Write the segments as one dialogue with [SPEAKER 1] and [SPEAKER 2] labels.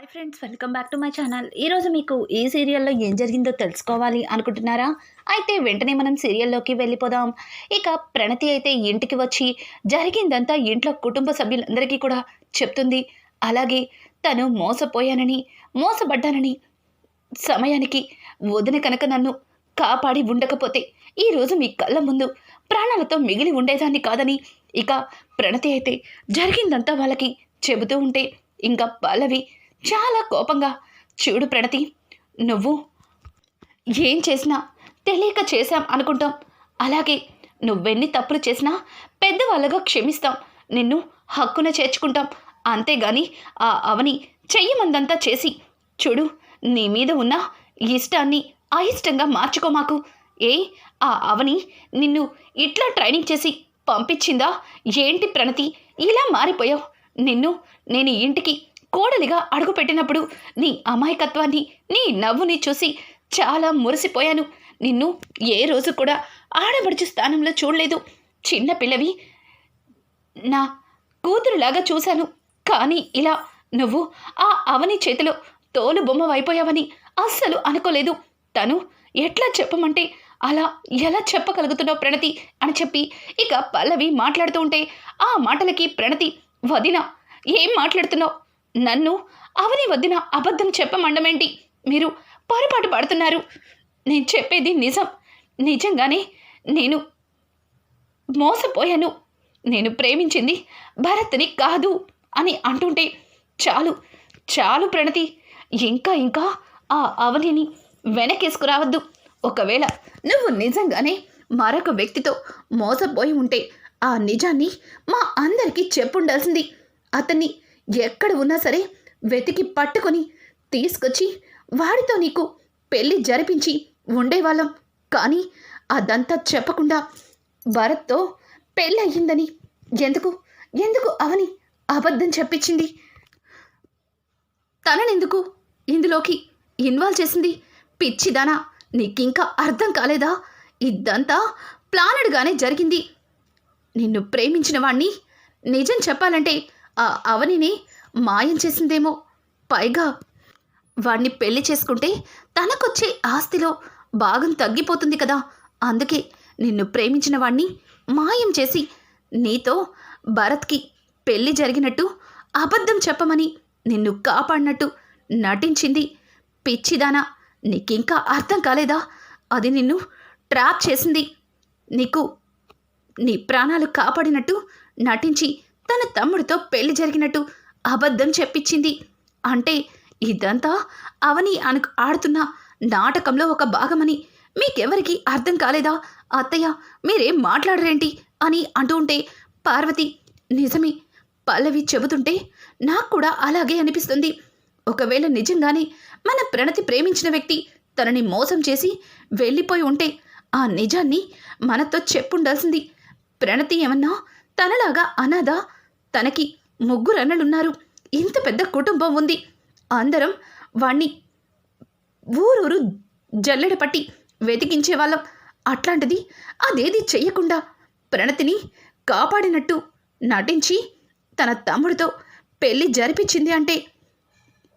[SPEAKER 1] Hi friends welcome back to my channel ఈరోజు మీకు ఈ సీరియల్లో ఏం జరిగిందో తెలుసుకోవాలి అనుకుంటున్నారా? అయితే వెంటనే మనం సీరియల్లోకి వెళ్ళిపోదాం. ఇక ప్రణతి అయితే ఇంటికి వచ్చి జరిగిందంతా ఇంట్లో కుటుంబ సభ్యులందరికీ కూడా చెప్తుంది. అలాగే తను మోసపోయానని మోసపడ్డానని సమయానికి వదిన కనుక నన్ను కాపాడి ఉండకపోతే ఈరోజు మీ కళ్ళ ముందు ప్రాణాలతో మిగిలి ఉండేదాన్ని కాదని ఇక ప్రణతి అయితే జరిగిందంతా వాళ్ళకి చెబుతూ ఉంటే ఇంకా పల్లవి చాలా కోపంగా చూడు ప్రణతి నువ్వు ఏం చేసినా తెలియక చేశాం అనుకుంటాం. అలాగే నువ్వెన్ని తప్పులు చేసినా పెద్దవాళ్ళగా క్షమిస్తాం. నిన్ను హక్కున చేర్చుకుంటాం. అంతేగాని ఆ అవని చెయ్యమందంతా చేసి చూడు నీ మీద ఉన్న ఇష్టాన్ని అయిష్టంగా మార్చుకో మాకు. ఏ ఆ అవని నిన్ను ఇట్లా ట్రైనింగ్ చేసి పంపించిందా? ఏంటి ప్రణతి ఇలా మారిపోయావు? నిన్ను నేను ఇంటికి కోడలిగా అడుగుపెట్టినప్పుడు నీ అమాయకత్వాన్ని నీ నవ్వుని చూసి చాలా మురిసిపోయాను. నిన్ను ఏ రోజు కూడా ఆడబడుచు స్థానంలో చూడలేదు. చిన్న పిల్లవి నా కూతురులాగా చూశాను. కానీ ఇలా నువ్వు ఆ అవని చేతిలో తోలు బొమ్మ అయిపోయావని అస్సలు అనుకోలేదు. తను ఎట్లా చెప్పమంటే అలా ఎలా చెప్పగలుగుతున్నావు ప్రణతి అని చెప్పి ఇక పల్లవి మాట్లాడుతూ ఉంటే ఆ మాటలకి ప్రణతి వదిన ఏం మాట్లాడుతున్నావు? నన్ను అవని వద్దిన అబద్ధం చెప్పమండమేంటి? మీరు పొరపాటు పడుతున్నారు. నేను చెప్పేది నిజం. నిజంగానే నేను మోసపోయాను. నేను ప్రేమించింది భరత్ని కాదు అని అంటుంటే చాలు. చాలు ప్రణతి. ఇంకా ఇంకా ఆ అవనిని వెనకేసుకురావద్దు. ఒకవేళ నువ్వు నిజంగానే మరొక వ్యక్తితో మోసపోయి ఉంటే ఆ నిజాన్ని మా అందరికీ చెప్పుండాల్సింది. అతన్ని ఎక్కడ ఉన్నా సరే వెతికి పట్టుకొని తీసుకొచ్చి వాడితో నీకు పెళ్ళి జరిపించి ఉండేవాళ్ళం. కానీ అదంతా చెప్పకుండా భరత్తో పెళ్ళి అయ్యిందని ఎందుకు ఎందుకు అవని అబద్ధం చెప్పించింది? తననెందుకు ఇందులోకి ఇన్వాల్వ్ చేసింది? పిచ్చిదానా నీకింకా అర్థం కాలేదా? ఇదంతా ప్లానెడ్గానే జరిగింది. నిన్ను ప్రేమించిన వాణ్ణి నిజం చెప్పాలంటే ఆ అవనిని మాయం చేసిందేమో. పైగా వాణ్ణి పెళ్ళి చేసుకుంటే తనకొచ్చే ఆస్తిలో భాగం తగ్గిపోతుంది కదా. అందుకే నిన్ను ప్రేమించిన వాణ్ణి మాయం చేసి నీతో భరత్కి పెళ్ళి జరిగినట్టు అబద్ధం చెప్పమని నిన్ను కాపాడినట్టు నటించింది పిచ్చిదానా. నీకింకా అర్థం కాలేదా? అది నిన్ను ట్రాప్ చేసింది. నీకు నీ ప్రాణాలు కాపాడినట్టు నటించి తన తమ్ముడితో పెళ్ళి జరిగినట్టు అబద్ధం చెప్పించింది. అంటే ఇదంతా అవని అను ఆడుతున్న నాటకంలో ఒక భాగమని. మీకెవరికి అర్థం కాలేదా? అత్తయ్య మీరేం మాట్లాడరేంటి? అని అంటూ ఉంటే పార్వతి నిజమే పల్లవి చెబుతుంటే నాకు కూడా అలాగే అనిపిస్తుంది. ఒకవేళ నిజంగానే మన ప్రణతి ప్రేమించిన వ్యక్తి తనని మోసం చేసి వెళ్ళిపోయి ఉంటే ఆ నిజాన్ని మనతో చెప్పుండాల్సింది. ప్రణతి ఏమన్నా తనలాగా అనాథ? తనకి ముగ్గురు అన్నలున్నారు. ఇంత పెద్ద కుటుంబం ఉంది. అందరం వాణ్ణి ఊరూరు జల్లెడ పట్టి వెతికించే వాళ్ళం. అట్లాంటిది అదేది చెయ్యకుండా ప్రణతిని కాపాడినట్టు నటించి తన తమ్ముడితో పెళ్ళి జరిపించింది అంటే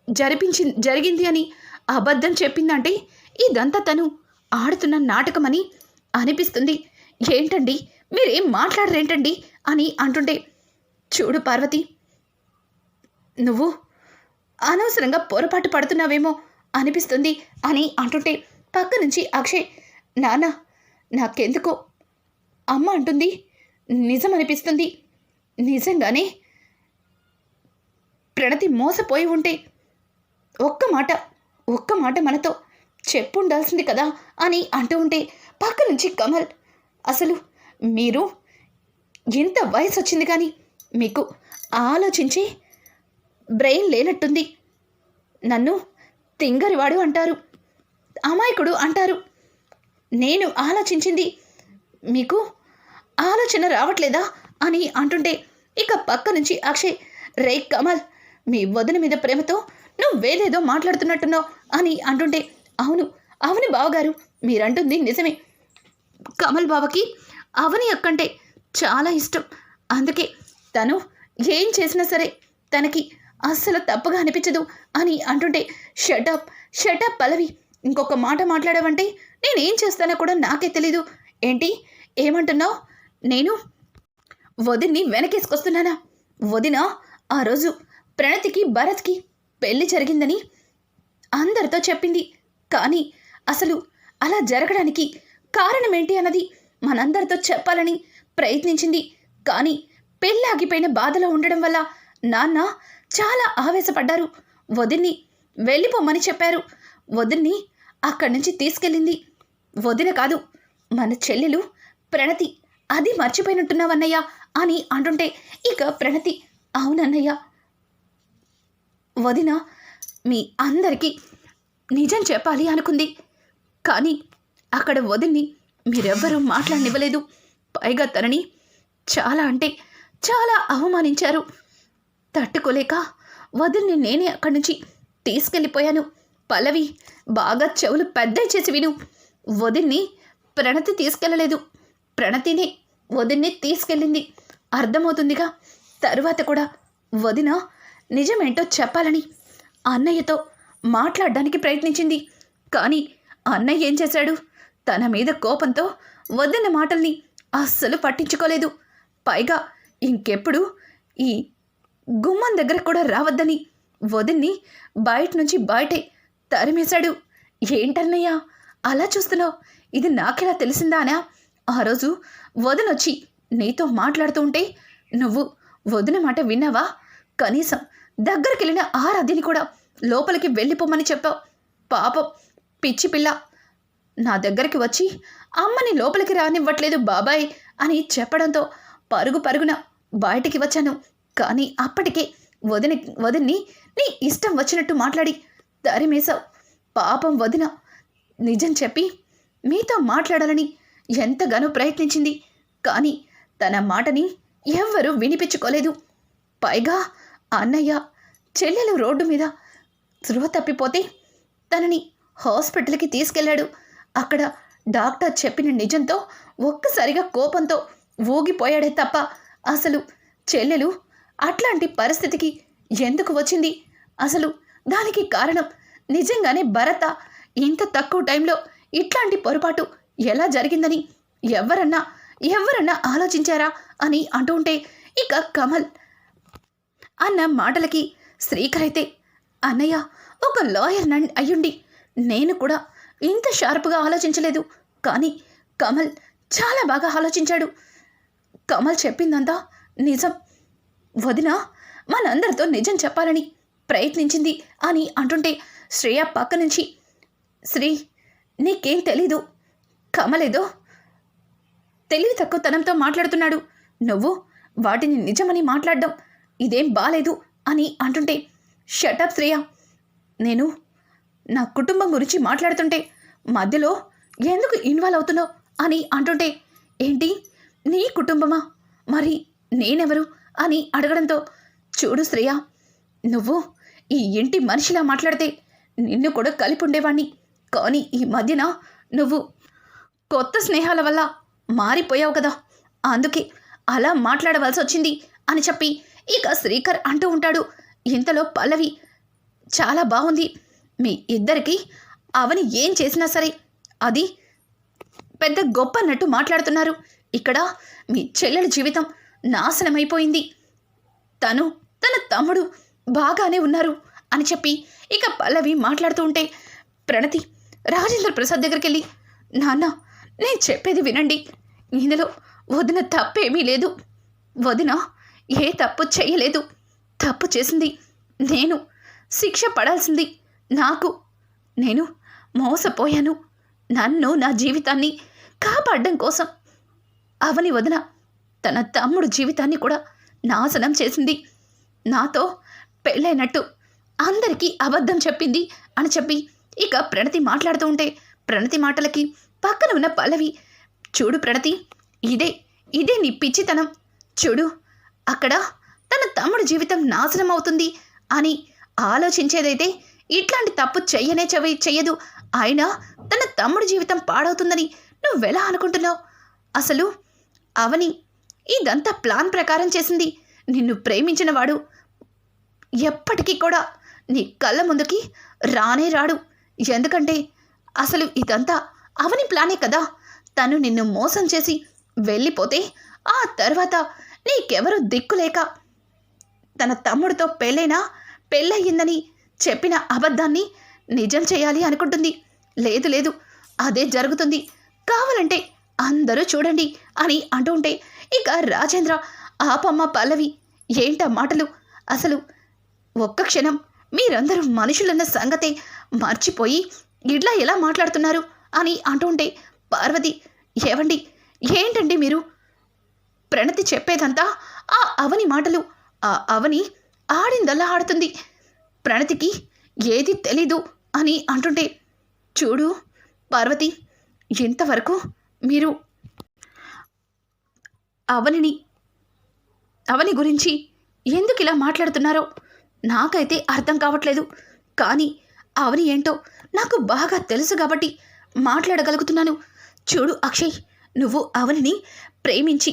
[SPEAKER 1] జరిపించి జరిగింది అని అబద్ధం చెప్పిందంటే ఇదంతా తను ఆడుతున్న నాటకమని అనిపిస్తుంది. ఏంటండి? మీరేం మాట్లాడరేంటండి? అని అంటుంటే చూడు పార్వతి నువ్వు అనవసరంగా పొరపాటు పడుతున్నావేమో అనిపిస్తుంది అని అంటుంటే పక్క నుంచి అక్షయ్ నాన్న నాకెందుకో అమ్మ అంటుంది నిజం అనిపిస్తుంది నిజంగానే ప్రణతి మోసపోయి ఉంటే ఒక్క మాట ఒక్క మాట మనతో చెప్పుండాల్సింది కదా అని అంటూ ఉంటే పక్క నుంచి కమల్ అసలు మీరు ఇంత వయసు వచ్చింది కానీ మీకు ఆలోచించి బ్రెయిన్ లేనట్టుంది. నన్ను తింగరివాడు అంటారు. అమాయకుడు అంటారు. నేను ఆలోచించింది మీకు ఆలోచన రావట్లేదా అని అంటుంటే ఇక పక్క నుంచి అక్షయ్ రే కమల్ మీ వదిన మీద ప్రేమతో నువ్వు వేరేదో మాట్లాడుతున్నట్టున్నావు అని అంటుంటే అవును అవని బావగారు మీరంటుంది నిజమే. కమల్ బావకి అవని అక్కంటే చాలా ఇష్టం. అందుకే తను ఏం చేసినా సరే తనకి అస్సలు తప్పుగా అనిపించదు అని అంటుంటే షటప్ షటప్ పలవి ఇంకొక మాట మాట్లాడావంటే నేనేం చేస్తానో కూడా నాకే తెలీదు. ఏంటి? ఏమంటున్నావు? నేను వదిన్ని వెనకేసుకొస్తున్నానా? వదిన ఆ రోజు ప్రణతికి భరత్కి పెళ్ళి జరిగిందని అందరితో చెప్పింది. కానీ అసలు అలా జరగడానికి కారణం ఏంటి అన్నది మనందరితో చెప్పాలని ప్రయత్నించింది. కానీ పెళ్ళాగిపోయిన బాధలో ఉండడం వల్ల నాన్న చాలా ఆవేశపడ్డారు. వదిన్ని వెళ్ళిపోమని చెప్పారు. వదిన్ని అక్కడి నుంచి తీసుకెళ్ళింది. వదిన కాదు మన చెల్లెలు ప్రణతి. అది మర్చిపోయినట్టున్నావన్నయ్య అని అంటుంటే ఇక ప్రణతి అవునన్నయ్య. వదిన మీ అందరికీ నిజం చెప్పాలి అనుకుంది. కానీ అక్కడ వదిన్ని మీరెవ్వరూ మాట్లాడనివ్వలేదు. పైగా తనని చాలా అంటే చాలా అవమానించారు. తట్టుకోలేక వదిలిని నేనే అక్కడి నుంచి తీసుకెళ్ళిపోయాను. పల్లవి బాగా చెవులు పెద్ద చేసి విను. వదిన్ని ప్రణతి తీసుకెళ్ళలేదు. ప్రణతిని వదిన్ని తీసుకెళ్ళింది. అర్థమవుతుందిగా. తరువాత కూడా వదిన నిజమేంటో చెప్పాలని అన్నయ్యతో మాట్లాడడానికి ప్రయత్నించింది. కానీ అన్నయ్య ఏం చేశాడు? తన మీద కోపంతో వదిన మాటల్ని అస్సలు పట్టించుకోలేదు. పైగా ఇంకెప్పుడు ఈ గుమ్మం దగ్గర కూడా రావద్దని వదిన్ని బయట నుంచి బయటే తరిమేశాడు. ఏంటన్నయ్య అలా చూస్తున్నావు? ఇది నాకెలా తెలిసిందానా ఆ రోజు వదినొచ్చి నీతో మాట్లాడుతూ ఉంటే నువ్వు వదిన మాట విన్నావా? కనీసం దగ్గరికి వెళ్ళిన ఆరాధ్యని కూడా లోపలికి వెళ్ళిపోమని చెప్పావు. పాపం పిచ్చి పిల్ల. నా దగ్గరికి వచ్చి అమ్మని లోపలికి రానివ్వట్లేదు బాబాయ్ అని చెప్పడంతో పరుగు పరుగున బయటికి వచ్చాను. కానీ అప్పటికే వదిన వదిన్ని నీ ఇష్టం వచ్చినట్టు మాట్లాడి తరిమేశావు పాపం వదిన నిజం చెప్పి మీతో మాట్లాడాలని ఎంతగానో ప్రయత్నించింది. కానీ తన మాటని ఎవ్వరూ వినిపించుకోలేదు. పైగా అన్నయ్య చెల్లెలు రోడ్డు మీద స్పృహ తప్పిపోతే తనని హాస్పిటల్కి తీసుకెళ్ళాడు. అక్కడ డాక్టర్ చెప్పిన నిజంతో ఒక్కసారిగా కోపంతో ఊగిపోయాడే తప్ప అసలు చెల్లెలు అట్లాంటి పరిస్థితికి ఎందుకు వచ్చింది? అసలు దానికి కారణం నిజంగానే భరత ఇంత తక్కువ టైంలో ఇట్లాంటి పొరపాటు ఎలా జరిగిందని ఎవరన్నా ఎవరన్నా ఆలోచించారా అని అంటుంటే ఉంటే ఇక కమల్ అన్న మాటలకి శ్రీకర్ అయితే అన్నయ్య ఒక లాయర్ నండి అయ్యుండి నేను కూడా ఇంత షార్ప్గా ఆలోచించలేదు. కానీ కమల్ చాలా బాగా ఆలోచించాడు. కమల్ చెప్పిందంతా నిజం. వదిన మనందరితో నిజం చెప్పాలని ప్రయత్నించింది అని అంటుంటే శ్రేయ పక్క నుంచి శ్రీ నీకేం తెలీదు. కమలేదో తెలివి తక్కువతనంతో మాట్లాడుతున్నాడు. నువ్వు వాటిని నిజమని మాట్లాడడం ఇదేం బాలేదు అని అంటుంటే షటప్ శ్రేయ. నేను నా కుటుంబం గురించి మాట్లాడుతుంటే మధ్యలో ఎందుకు ఇన్వాల్వ్ అవుతున్నావు? అని అంటుంటే ఏంటి? నీ కుటుంబమా? మరి నేనెవరు? అని అడగడంతో చూడు శ్రేయ నువ్వు ఈ ఇంటి మనిషిలా మాట్లాడితే నిన్ను కూడా కలిపి ఉండేవాణ్ణి కానీ ఈ మధ్యన నువ్వు కొత్త స్నేహాల వల్ల మారిపోయావు కదా. అందుకే అలా మాట్లాడవలసి వచ్చింది అని చెప్పి ఇక శ్రీకర్ అంటూ ఉంటాడు. ఇంతలో పల్లవి చాలా బాగుంది. మీ ఇద్దరికి అవని ఏం చేసినా సరే అది పెద్ద గొప్ప అన్నట్టు మాట్లాడుతున్నారు. ఇక్కడ మీ చెల్లెల జీవితం నాశనమైపోయింది. తను తన తమ్ముడు బాగానే ఉన్నారు అని చెప్పి ఇక పల్లవి మాట్లాడుతూ ఉంటే ప్రణతి రాజేంద్ర ప్రసాద్ దగ్గరికి వెళ్ళి నాన్న నేను చెప్పేది వినండి. ఇందులో వదిన తప్పేమీ లేదు. వదిన ఏ తప్పు చేయలేదు. తప్పు చేసింది నేను. శిక్ష పడాల్సింది నాకు. నేను మోసపోయాను. నన్ను నా జీవితాన్ని కాపాడడం కోసం అవని వదిన తన తమ్ముడు జీవితాన్ని కూడా నాశనం చేసింది. నాతో పెళ్ళైనట్టు అందరికీ అబద్ధం చెప్పింది అని చెప్పి ఇక ప్రణతి మాట్లాడుతూ ఉంటే ప్రణతి మాటలకి పక్కన ఉన్న పల్లవి చూడు ప్రణతి ఇదే ఇదే నీ పిచ్చితనం. చూడు అక్కడ తన తమ్ముడు జీవితం నాశనం అవుతుంది అని ఆలోచించేదైతే ఇట్లాంటి తప్పు చెయ్యనే చెవి చెయ్యదు. అయినా తన తమ్ముడు జీవితం పాడవుతుందని నువ్వెలా అనుకుంటున్నావు? అసలు అవని ఇదంతా ప్లాన్ ప్రకారం చేసింది. నిన్ను ప్రేమించిన వాడు ఎప్పటికీ కూడా నీ కళ్ళ ముందుకి రానే రాడు. ఎందుకంటే అసలు ఇదంతా అవని ప్లానే కదా. తను నిన్ను మోసం చేసి వెళ్ళిపోతే ఆ తర్వాత నీకెవరు దిక్కులేక తన తమ్ముడితో పెళ్ళైనా పెళ్ళయిందని చెప్పిన అబద్ధాన్ని నిజం చేయాలి అనుకుంటుంది. లేదు లేదు అదే జరుగుతుంది. కావాలంటే అందరూ చూడండి అని అంటుంటే ఇక రాజేంద్ర ఆపమ్మ పల్లవి ఏంట మాటలు? అసలు ఒక్క క్షణం మీరందరూ మనుషులన్న సంగతే మర్చిపోయి ఇట్లా ఎలా మాట్లాడుతున్నారు? అని అంటుంటే పార్వతి ఏవండి? ఏంటండి మీరు? ప్రణతి చెప్పేదంతా ఆ అవని మాటలు ఆ అవని ఆడిందల్లా ఆడుతుంది. ప్రణతికి ఏది తెలీదు అని అంటుంటే చూడు పార్వతి ఇంతవరకు మీరు అవనిని అవని గురించి ఎందుకు ఇలా మాట్లాడుతున్నారో నాకైతే అర్థం కావట్లేదు. కానీ అవని ఏంటో నాకు బాగా తెలుసు కాబట్టి మాట్లాడగలుగుతున్నాను. చూడు అక్షయ్ నువ్వు అవనిని ప్రేమించి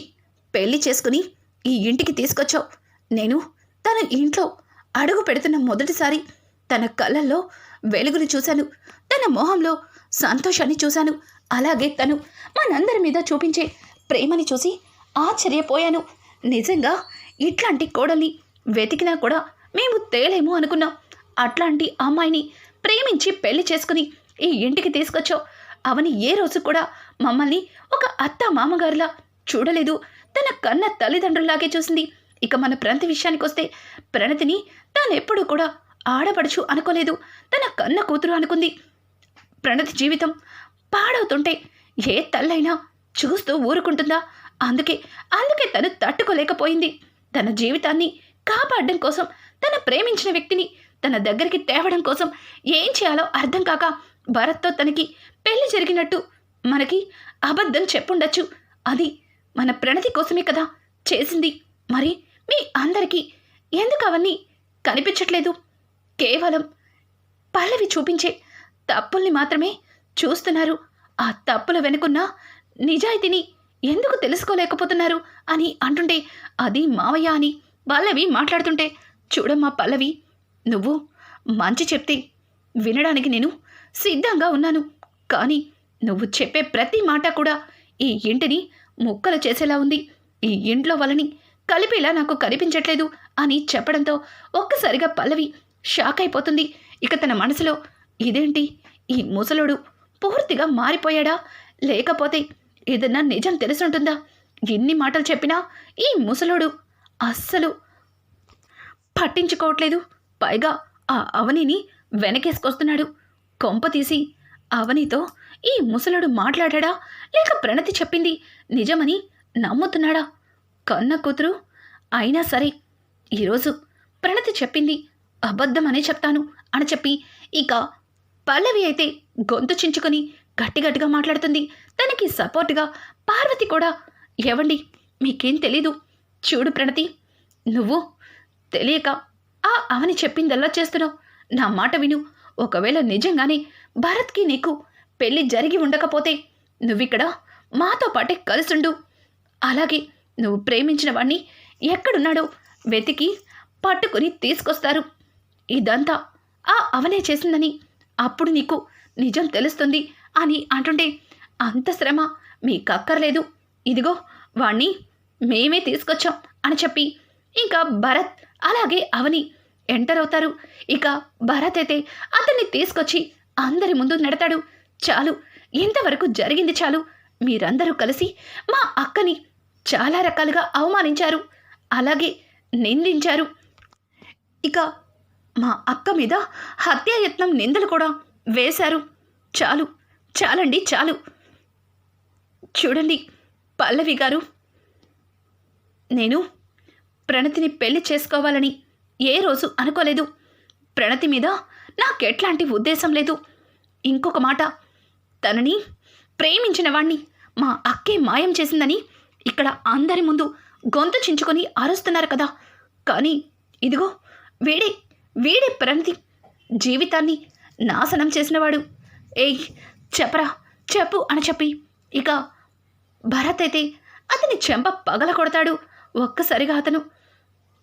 [SPEAKER 1] పెళ్ళి చేసుకుని ఈ ఇంటికి తీసుకొచ్చావు. నేను తన ఇంట్లో అడుగు పెడుతున్న మొదటిసారి తన కళ్ళల్లో వెలుగుని చూశాను. తన మొహంలో సంతోషాన్ని చూశాను. అలాగే తను మనందరి మీద చూపించే ప్రేమని చూసి ఆశ్చర్యపోయాను. నిజంగా ఇట్లాంటి కోడల్ని వెతికినా కూడా మేము తేలేము అనుకున్నాం. అట్లాంటి అమ్మాయిని ప్రేమించి పెళ్ళి చేసుకుని ఈ ఇంటికి తీసుకొచ్చావు. అవని ఏ రోజు కూడా మమ్మల్ని ఒక అత్త మామగారులా చూడలేదు. తన కన్న తల్లిదండ్రుల్లాగే చూసింది. ఇక మన ప్రణతి విషయానికి వస్తే ప్రణతిని తానెప్పుడు కూడా ఆడపడుచు అనుకోలేదు. తన కన్న కూతురు అనుకుంది. ప్రణతి జీవితం పాడవుతుంటే ఏ తల్లైనా చూస్తూ ఊరుకుంటుందా? అందుకే అందుకే తను తట్టుకోలేకపోయింది. తన జీవితాన్ని కాపాడడం కోసం తన ప్రేమించిన వ్యక్తిని తన దగ్గరికి తేవడం కోసం ఏం చేయాలో అర్థం కాక భరత్తో తనకి పెళ్ళి జరిగినట్టు మనకి అబద్ధం చెప్పుండొచ్చు. అది మన ప్రణతి కోసమే కదా చేసింది. మరి మీ అందరికీ ఎందుకు అవన్నీ కనిపించట్లేదు? కేవలం పల్లవి చూపించే తప్పుల్ని మాత్రమే చూస్తున్నారు. ఆ తప్పుల వెనుకున్న నిజాయితీని ఎందుకు తెలుసుకోలేకపోతున్నారు అని అంటుంటే అది మావయ్య అని పల్లవి మాట్లాడుతుంటే చూడమ్మా పల్లవి నువ్వు మంచి చెప్తే వినడానికి నేను సిద్ధంగా ఉన్నాను. కానీ నువ్వు చెప్పే ప్రతి మాట కూడా ఈ ఇంటిని ముక్కలు చేసేలా ఉంది. ఈ ఇంట్లో వాళ్ళని కలిపేలా నాకు కనిపించట్లేదు అని చెప్పడంతో ఒక్కసారిగా పల్లవి షాక్ అయిపోతుంది. ఇక తన మనసులో ఇదేంటి? ఈ ముసలుడు పూర్తిగా మారిపోయాడా? లేకపోతే ఏదన్నా నిజం తెలుసుంటుందా? ఎన్ని మాటలు చెప్పినా ఈ ముసలోడు అస్సలు పట్టించుకోవట్లేదు. పైగా ఆ అవనిని వెనకేసుకొస్తున్నాడు. కొంప తీసి అవనితో ఈ ముసలుడు మాట్లాడాడా? లేక ప్రణతి చెప్పింది నిజమని నమ్ముతున్నాడా? కన్న కూతురు అయినా సరే ఈరోజు ప్రణతి చెప్పింది అబద్ధమనే చెప్తాను అని చెప్పి ఇక పల్లవి అయితే గొంతు చించుకొని గట్టిగట్టిగా మాట్లాడుతుంది. తనకి సపోర్ట్గా పార్వతి కూడా ఏవండి మీకేం తెలీదు. చూడు ప్రణతి నువ్వు తెలియక ఆ అవని చెప్పిందల్లా చేస్తున్నావు? నా మాట విను. ఒకవేళ నిజంగానే భరత్కి నీకు పెళ్ళి జరిగి ఉండకపోతే నువ్విక్కడ మాతో పాటే కలిసుండు. అలాగే నువ్వు ప్రేమించిన వాణ్ణి ఎక్కడున్నాడో వెతికి పట్టుకుని తీసుకొస్తారు. ఇదంతా ఆ అవనే చేసిందని అప్పుడు నీకు నిజం తెలుస్తుంది అని అంటుంటే అంత శ్రమ మీకక్కర్లేదు. ఇదిగో వాణ్ణి మేమే తీసుకొచ్చాం అని చెప్పి ఇంకా భరత్ అలాగే అవని ఎంటర్ అవుతారు. ఇక భరత్ అయితే అతన్ని తీసుకొచ్చి అందరి ముందు నెడతాడు. చాలు ఇంతవరకు జరిగింది చాలు. మీరందరూ కలిసి మా అక్కని చాలా రకాలుగా అవమానించారు. అలాగే నిందించారు. ఇక మా అక్క మీద హత్యాయత్నం నిందలు కూడా వేశారు. చాలు చాలండి చాలు. చూడండి పల్లవి గారు. నేను ప్రణతిని పెళ్ళి చేసుకోవాలని ఏ రోజు అనుకోలేదు. ప్రణతి మీద నాకెట్లాంటి ఉద్దేశం లేదు. ఇంకొక మాట తనని ప్రేమించిన వాణ్ణి మా అక్కే మాయం చేసిందని ఇక్కడ అందరి ముందు గొంతు చించుకొని అరుస్తున్నారు కదా. కానీ ఇదిగో వీడే వీడే ప్రణతి జీవితాన్ని నాశనం చేసినవాడు. ఏయ్ చెప్పరా చెప్పు అని చెప్పి ఇక భరత్ అయితే అతని చెంప పగల కొడతాడు. ఒక్కసారిగా అతను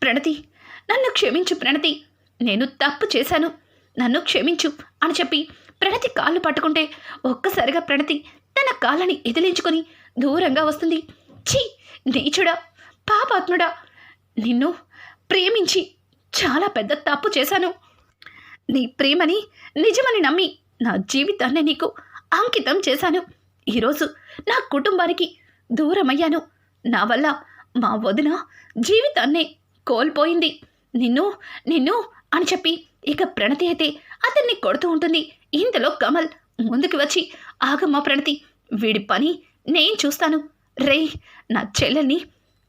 [SPEAKER 1] ప్రణతి నన్ను క్షమించు ప్రణతి నేను తప్పు చేశాను నన్ను క్షమించు అని చెప్పి ప్రణతి కాళ్ళు పట్టుకుంటే ఒక్కసారిగా ప్రణతి తన కాళ్ళని ఎదిలించుకొని దూరంగా వస్తుంది. ఛీ నీచుడా పాపాత్ముడా నిన్ను ప్రేమించి చాలా పెద్ద తప్పు చేశాను. నీ ప్రేమని నిజమని నమ్మి నా జీవితాన్ని నీకు అంకితం చేశాను. ఈరోజు నా కుటుంబానికి దూరమయ్యాను. నా వల్ల మా వదిన జీవితాన్నే కోల్పోయింది. నిన్ను నిన్ను అని చెప్పి ఇక ప్రణతి అయితే అతన్ని కొడుతూ ఉంటుంది. ఇంతలో కమల్ ముందుకు వచ్చి ఆగమ్మ ప్రణతి వీడి పని నేను చూస్తాను. రే నా చెల్లెల్ని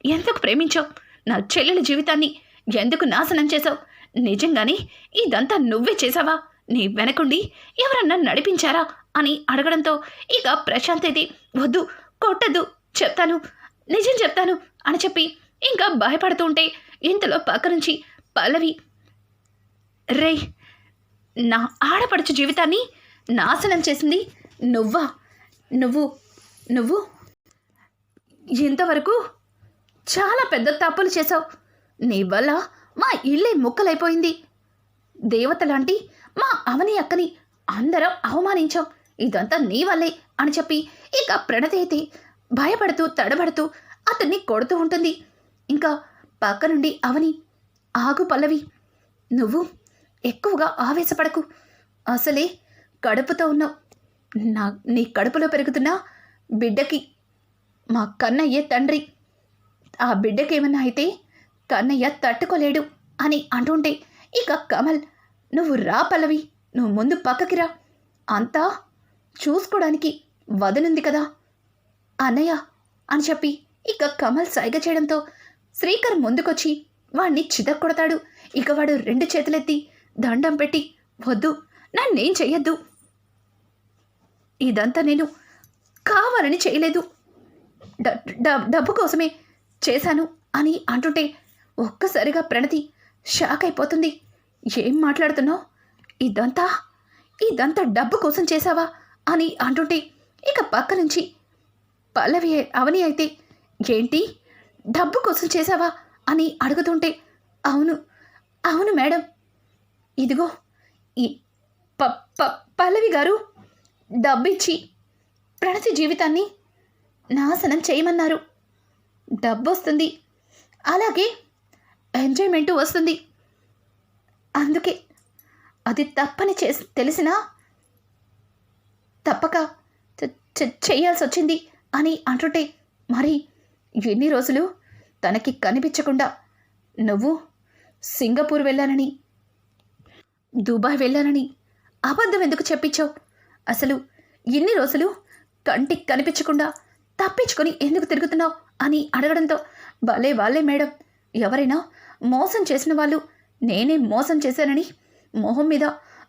[SPEAKER 1] ఎంతకు ప్రేమించావు? నా చెల్లెల జీవితాన్ని ఎందుకు నాశనం చేశావు? నిజంగానే ఇదంతా నువ్వే చేశావా? నీ వెనకుండి ఎవరన్నా నడిపించారా? అని అడగడంతో ఇక ప్రశాంత్ ఇది వద్దు కొట్టద్దు చెప్తాను నిజం చెప్తాను అని చెప్పి ఇంకా భయపడుతూ ఉంటే ఇంతలో పక్క నుంచి పల్లవి రే నా ఆడపడుచు జీవితాన్ని నాశనం చేసింది నువ్వా? నువ్వు నువ్వు? ఇంతవరకు చాలా పెద్ద తప్పులు చేశావు. నీ వల్ల మా ఇల్లే ముక్కలైపోయింది. దేవత లాంటి మా అవని అక్కని అందరం అవమానించాం. ఇదంతా నీ వల్లే అని చెప్పి ఇక ప్రణతి అయితే భయపడుతూ తడబడుతూ అతన్ని కొడుతూ ఉంటుంది. ఇంకా పక్క నుండి అవని ఆగు పల్లవి నువ్వు ఎక్కువగా ఆవేశపడకు. అసలే కడుపుతో ఉన్నావు. నా నీ కడుపులో పెరుగుతున్న బిడ్డకి మా కన్నయ్య తండ్రి. ఆ బిడ్డకేమన్నా అయితే కన్నయ్య తట్టుకోలేడు అని అంటుంటే ఇక కమల్ నువ్వు రా పల్లవి నువ్వు ముందు పక్కకి రా. అంతా చూసుకోవడానికి వదనుంది కదా. అన్నయ్య అని చెప్పి ఇక కమల్ సైగ చేయడంతో శ్రీకర్ ముందుకొచ్చి వాణ్ణి చిదక్కొడతాడు ఇక వాడు రెండు చేతులెత్తి దండం పెట్టి వద్దు నన్నేం చెయ్యొద్దు. ఇదంతా నేను కావాలని చేయలేదు. డ- డబ్బు కోసమే చేశాను అని అంటుంటే ఒక్కసారిగా ప్రణతి షాక్ అయిపోతుంది. ఏం మాట్లాడుతున్నావు? ఇదంతా? ఇదంతా డబ్బు కోసం చేశావా? అని అంటుంటే ఇక పక్క నుంచి పల్లవి అవని అయితే ఏంటి? డబ్బు కోసం చేశావా? అని అడుగుతుంటే అవును అవును మేడం. ఇదిగో ఈ ప ప పల్లవి గారు డబ్బిచ్చి ప్రణతి జీవితాన్ని నాశనం చేయమన్నారు. డబ్బు వస్తుంది అలాగే ఎంజాయ్మెంట్ వస్తుంది. అందుకే అది తప్పని చేసి తెలిసినా తప్పక చేయాల్సి వచ్చింది అని అంటుంటే మరి ఎన్ని రోజులు తనకి కనిపించకుండా నువ్వు సింగపూర్ వెళ్ళానని దుబాయ్ వెళ్ళానని అబద్ధం ఎందుకు చెప్పించావు? అసలు ఎన్ని రోజులు కంటికి కనిపించకుండా తప్పించుకొని ఎందుకు తిరుగుతున్నావు? అని అడగడంతో భలే వాళ్ళే మేడం. ఎవరైనా మోసం చేసిన వాళ్ళు నేనే మోసం చేశానని మొహం మీద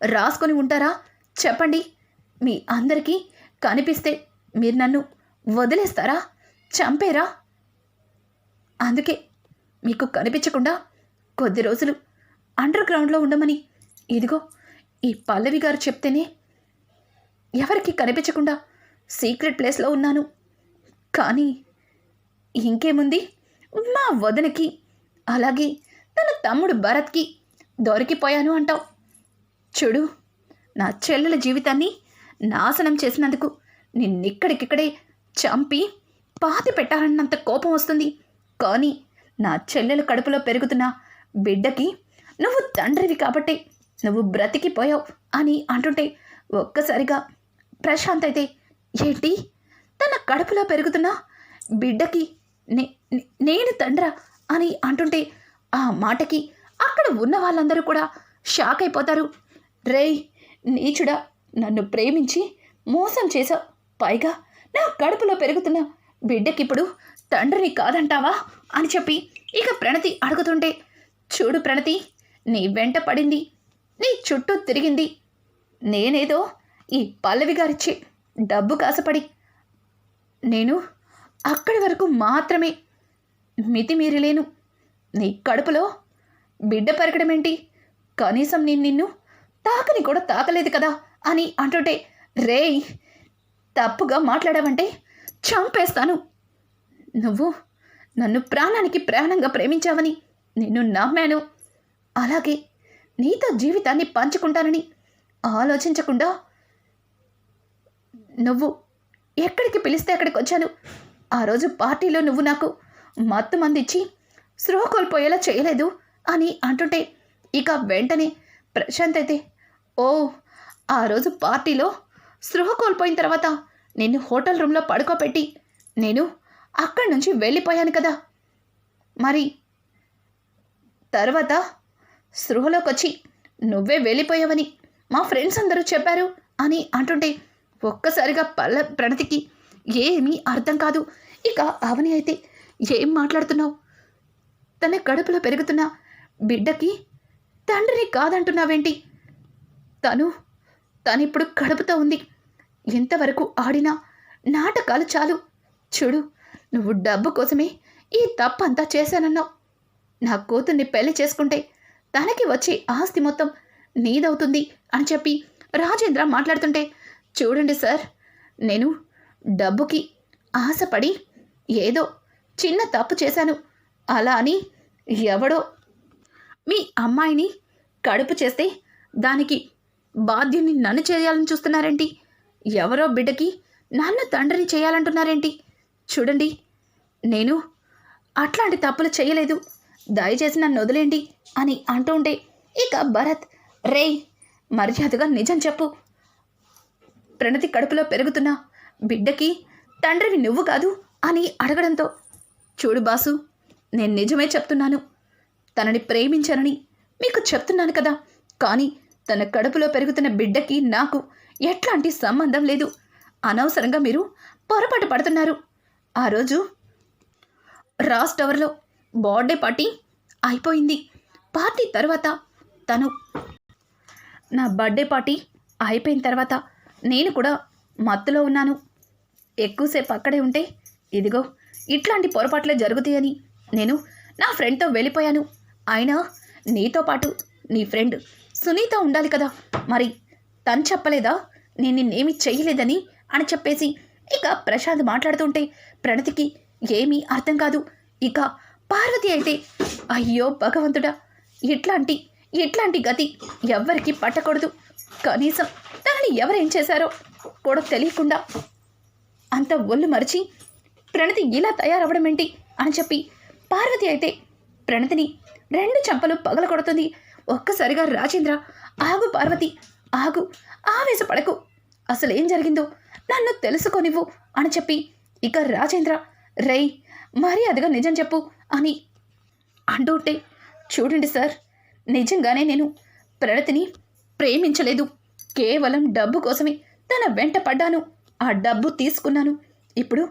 [SPEAKER 1] రాసుకొని ఉంటారా? చెప్పండి. మీ అందరికీ కనిపిస్తే మీరు నన్ను వదిలేస్తారా? చంపేరా? అందుకే మీకు కనిపించకుండా కొద్ది రోజులు అండర్ గ్రౌండ్లో ఉండమని ఇదిగో ఈ పల్లవి గారు చెప్తేనే ఎవరికి కనిపించకుండా సీక్రెట్ ప్లేస్లో ఉన్నాను. కానీ ఇంకేముంది? మా వదనకి అలాగే తన తమ్ముడు భరత్కి దొరికిపోయాను అంటావు. చూడు నా చెల్లెల జీవితాన్ని నాశనం చేసినందుకు నిన్నిక్కడికిక్కడే చంపి పాతి పెట్టాలన్నంత కోపం వస్తుంది. కానీ నా చెల్లెల కడుపులో పెరుగుతున్న బిడ్డకి నువ్వు తండ్రివి కాబట్టే నువ్వు బ్రతికిపోయావు అని అంటుంటే ఒక్కసారిగా ప్రశాంత్ అయితే ఏంటి? తన కడుపులో పెరుగుతున్న బిడ్డకి నే- నే- నేను తండ్రా? అని అంటుంటే ఆ మాటకి అక్కడ ఉన్న వాళ్ళందరూ కూడా షాక్ అయిపోతారు. రేయ్ నీచుడా నన్ను ప్రేమించి మోసం చేశా పైగా నా కడుపులో పెరుగుతున్న బిడ్డకిప్పుడు తండ్రిని కాదంటావా అని చెప్పి ఇక ప్రణతి అడుగుతుంటే చూడు ప్రణతి నీ వెంట పడింది నీ చుట్టూ తిరిగింది. నేనేదో ఈ పల్లవి గారిచ్చే డబ్బు కాసపడి నేను అక్కడి వరకు మాత్రమే మితిమీరలేను నీ కడుపులో బిడ్డ పెరగడమేంటి? కనీసం నేను నిన్ను తాకని కూడా తాకలేదు కదా అని అంటుంటే రేయ్ తప్పుగా మాట్లాడావంటే చంపేస్తాను. నువ్వు నన్ను ప్రాణానికి ప్రాణంగా ప్రేమించావని నిన్ను నమ్మాను. అలాగే నీతో జీవితాన్ని పంచుకుంటానని ఆలోచించకుండా నువ్వు ఎక్కడికి పిలిస్తే అక్కడికి వచ్చాను ఆ రోజు పార్టీలో నువ్వు నాకు మత్తు మందిచ్చి స్పృహ కోల్పోయేలా చేయలేదు అని అంటుంటే ఇక వెంటనే ప్రశాంత్ అయితే ఓ ఆ రోజు పార్టీలో స్పృహ కోల్పోయిన తర్వాత నిన్ను హోటల్ రూమ్లో పడుకోబెట్టి నేను అక్కడి నుంచి వెళ్ళిపోయాను కదా. మరి తర్వాత స్పృహలోకి వచ్చి నువ్వే వెళ్ళిపోయావని మా ఫ్రెండ్స్ అందరూ చెప్పారు అని అంటుంటే ఒక్కసారిగా పల్ల ప్రణతికి ఏమీ అర్థం కాదు. ఇక అవని అయితే ఏం మాట్లాడుతున్నావు? తన కడుపులో పెరుగుతున్న బిడ్డకి తండ్రిని కాదంటున్నావేంటి? తను తనిప్పుడు కడుపుతో ఉంది. ఎంతవరకు ఆడినా నాటకాలు చాలు. చూడు నువ్వు డబ్బు కోసమే ఈ తప్పంతా చేశానన్నావు. నా కూతుర్ని పెళ్ళి చేసుకుంటే తనకి వచ్చే ఆస్తి మొత్తం నీదవుతుంది అని చెప్పి రాజేంద్ర మాట్లాడుతుంటే చూడండి సార్ నేను డబ్బుకి ఆశపడి ఏదో చిన్న తప్పు చేశాను. అలా అని ఎవడో మీ అమ్మాయిని కడుపు చేస్తే దానికి బాధ్యుని నన్ను చేయాలని చూస్తున్నారేంటి? ఎవరో బిడ్డకి నన్ను తండ్రిని చేయాలంటున్నారేంటి? చూడండి నేను అట్లాంటి తప్పులు చేయలేదు. దయచేసి నన్ను వదిలేండి అని అంటూ ఉంటే ఇక భరత్ రే మర్యాదగా నిజం చెప్పు. ప్రణతి కడుపులో పెరుగుతున్న బిడ్డకి తండ్రివి నువ్వు కాదు అని అడగడంతో చూడు బాసు నేను నిజమే చెప్తున్నాను. తనని ప్రేమించానని మీకు చెప్తున్నాను కదా. కానీ తన కడుపులో పెరుగుతున్న బిడ్డకి నాకు ఎట్లాంటి సంబంధం లేదు. అనవసరంగా మీరు పొరపాటు పడుతున్నారు. ఆ రోజు రాజ్ టవర్లో బర్త్డే పార్టీ అయిపోయింది. పార్టీ తర్వాత తను నా బర్త్డే పార్టీ అయిపోయిన తర్వాత నేను కూడా మత్తులో ఉన్నాను. ఎక్కువసేపు అక్కడే ఉంటే ఇదిగో ఇట్లాంటి పొరపాట్లే జరుగుతాయని నేను నా ఫ్రెండ్తో వెళ్ళిపోయాను. అయినా నీతో పాటు నీ ఫ్రెండ్ సునీత ఉండాలి కదా. మరి తను చెప్పలేదా? నేను నిన్నేమి చేయలేదని అని చెప్పేసి ఇక ప్రశాంత్ మాట్లాడుతుంటే ప్రణతికి ఏమీ అర్థం కాదు. ఇక పార్వతి అయితే అయ్యో భగవంతుడా ఇట్లాంటి ఇట్లాంటి గతి ఎవ్వరికి పట్టకూడదు. కనీసం తనని ఎవరేం చేశారో కూడా తెలియకుండా అంత ఒళ్ళు మరిచి ప్రణతి ఇలా తయారవ్వడం ఏంటి అని చెప్పి పార్వతి అయితే ప్రణతిని రెండు చెంపలు పగల కొడుతుంది ఒక్కసారిగా రాజేంద్ర ఆగు పార్వతి ఆగు ఆవేశపడకు. అసలు ఏం జరిగిందో నన్ను తెలుసుకోనివ్వు అని చెప్పి ఇక రాజేంద్ర రేయ్ మర్యాదగా నిజం చెప్పు అని అంటుంటే చూడండి సార్ నిజంగానే నేను ప్రణతిని ప్రేమించలేదు. కేవలం డబ్బు కోసమే తన వెంట పడ్డాను. ఆ డబ్బు తీసుకున్నాను. ఇప్పుడు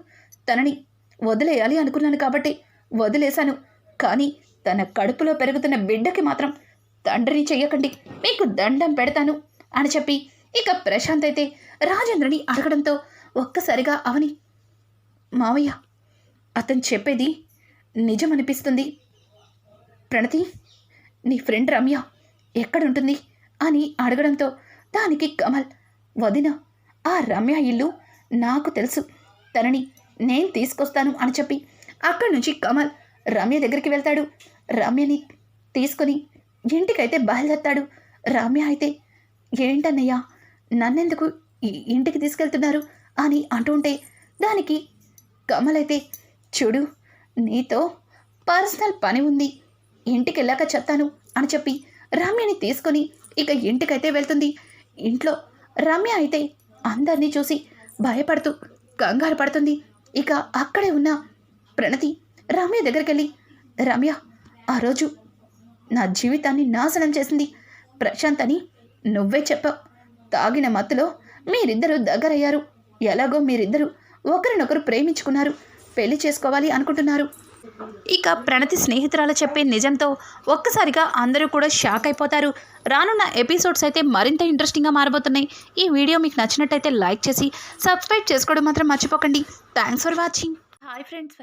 [SPEAKER 1] తనని వదిలేయాలి అనుకున్నాను కాబట్టి వదిలేశాను. కానీ తన కడుపులో పెరుగుతున్న బిడ్డకి మాత్రం తండ్రిని చెయ్యకండి. మీకు దండం పెడతాను అని చెప్పి ఇక ప్రశాంత్ అయితే రాజేంద్రని అడగడంతో ఒక్కసారిగా అవని మావయ్య అతను చెప్పేది నిజమనిపిస్తుంది. ప్రణతి నీ ఫ్రెండ్ రమ్య ఎక్కడుంటుంది? అని అడగడంతో దానికి కమల్ వదిన ఆ రమ్య ఇల్లు నాకు తెలుసు. తనని నేను తీసుకొస్తాను అని చెప్పి అక్కడి నుంచి కమల్ రమ్య దగ్గరికి వెళ్తాడు. రమ్యని తీసుకొని ఇంటికైతే బయలుదేరుతాడు. రమ్య అయితే ఏంటన్నయ్యా నన్నెందుకు ఇంటికి తీసుకెళ్తున్నారు? అని అంటుంటే దానికి కమల్ అయితే చూడు నీతో పర్సనల్ పని ఉంది. ఇంటికి వెళ్ళాక చెప్తాను అని చెప్పి రమ్యని తీసుకొని ఇక ఇంటికైతే వెళ్తుంది. ఇంట్లో రమ్య అయితే అందరినీ చూసి భయపడుతూ కంగారు పడుతుంది. ఇక అక్కడే ఉన్న ప్రణతి రమ్య దగ్గరికి వెళ్ళి రమ్య ఆ రోజు నా జీవితాన్ని నాశనం చేసింది. ప్రశాంత్ అని నువ్వే చెప్పావు. తాగిన మత్తులో మీరిద్దరూ దగ్గరయ్యారు. ఎలాగో మీరిద్దరూ ఒకరినొకరు ప్రేమించుకున్నారు. పెళ్ళి చేసుకోవాలి అనుకుంటున్నారు. ఇక ప్రణతి స్నేహితురాలు చెప్పే నిజంతో ఒక్కసారిగా అందరూ కూడా షాక్ అయిపోతారు. రానున్న ఎపిసోడ్స్ అయితే మరింత ఇంట్రెస్టింగ్గా మారబోతున్నాయి. ఈ వీడియో మీకు నచ్చినట్టయితే లైక్ చేసి సబ్స్క్రైబ్ చేసుకోవడం మాత్రం మర్చిపోకండి. Thanks for watching hi friends